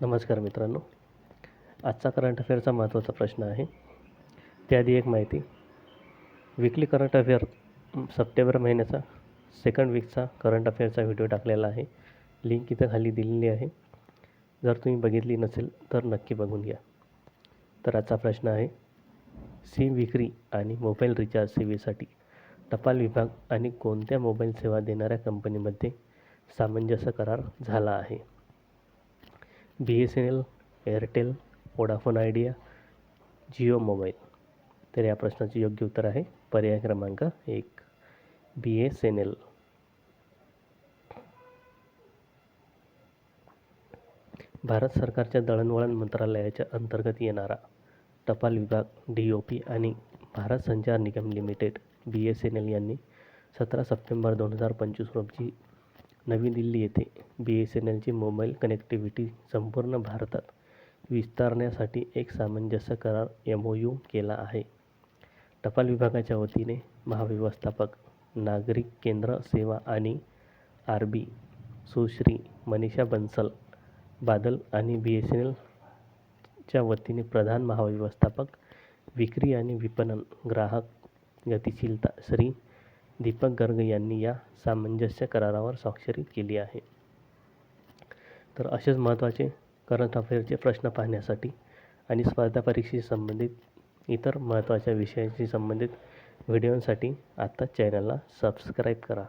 नमस्कार मित्रांनो. आजचा करंट अफेअरचा महत्त्वाचा प्रश्न आहे. त्याआधी एक माहिती. विकली करंट अफेअर सप्टेंबर महिन्याचा सेकंड वीकचा करंट अफेअरचा व्हिडिओ टाकलेला आहे. लिंक इथं खाली दिलेली आहे. जर तुम्ही बघितली नसेल तर नक्की बघून घ्या. तर आजचा प्रश्न आहे. सिम विक्री आणि मोबाईल रिचार्ज सेवेसाठी टपाल विभाग आणि कोणत्या मोबाईल सेवा देणाऱ्या कंपनीमध्ये सामंजस्य करार झाला आहे? B S N L Airtel Vodafone Idea Jio mobile. तर या प्रश्नाचे योग्य उत्तर आहे पर्याय क्रमांक एक B S N L Bharat सरकारच्या दळणवळण मंत्रालयाच्या अंतर्गत येणारा टपाल विभाग डी ओ पी आणि Bharat Sanchar Nigam limited B S N L यांनी सतरा सप्टेंबर दोन हजार पंचवीस रोजी नवी दिल्ली येथे बी एस एन एलची मोबाईल कनेक्टिव्हिटी संपूर्ण भारतात विस्तारण्यासाठी एक सामंजस्य करार एम ओ यू केला आहे. टपाल विभागाच्या वतीने महाव्यवस्थापक नागरिक केंद्र सेवा आणि आर बी सुश्री मनीषा बन्सल बादल आणि बी एस एन एलच्या वतीने प्रधान महाव्यवस्थापक विक्री आणि विपणन ग्राहक गतिशीलता श्री दीपक गर्ग यांनी या सामंजस्य करारावर स्वाक्षरी केली आहे. तर असेच महत्त्वाचे करंट अफेअरचे प्रश्न पाहण्यासाठी आणि स्पर्धा परीक्षेशी संबंधित इतर महत्त्वाच्या विषयांशी संबंधित व्हिडिओंसाठी आत्ताच चॅनलला सबस्क्राईब करा.